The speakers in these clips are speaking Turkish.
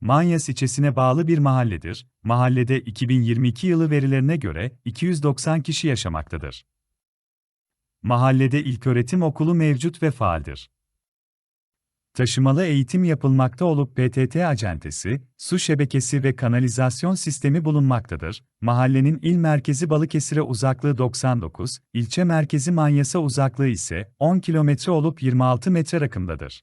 Manyas ilçesine bağlı bir mahalledir. Mahallede 2022 yılı verilerine göre 290 kişi yaşamaktadır. Mahallede ilköğretim okulu mevcut ve faaldir. Taşımalı eğitim yapılmakta olup PTT acentesi, su şebekesi ve kanalizasyon sistemi bulunmaktadır. Mahallenin il merkezi Balıkesir'e uzaklığı 99, ilçe merkezi Manyas'a uzaklığı ise 10 kilometre olup 26 metre rakımdadır.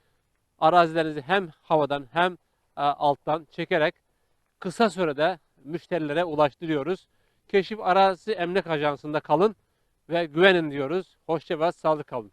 arazilerinizi hem havadan hem e, alttan çekerek kısa sürede müşterilere ulaştırıyoruz. Keşif Arazi Emlak Ajansı'nda kalın ve güvenin diyoruz. Hoşça ve sağlık kalın.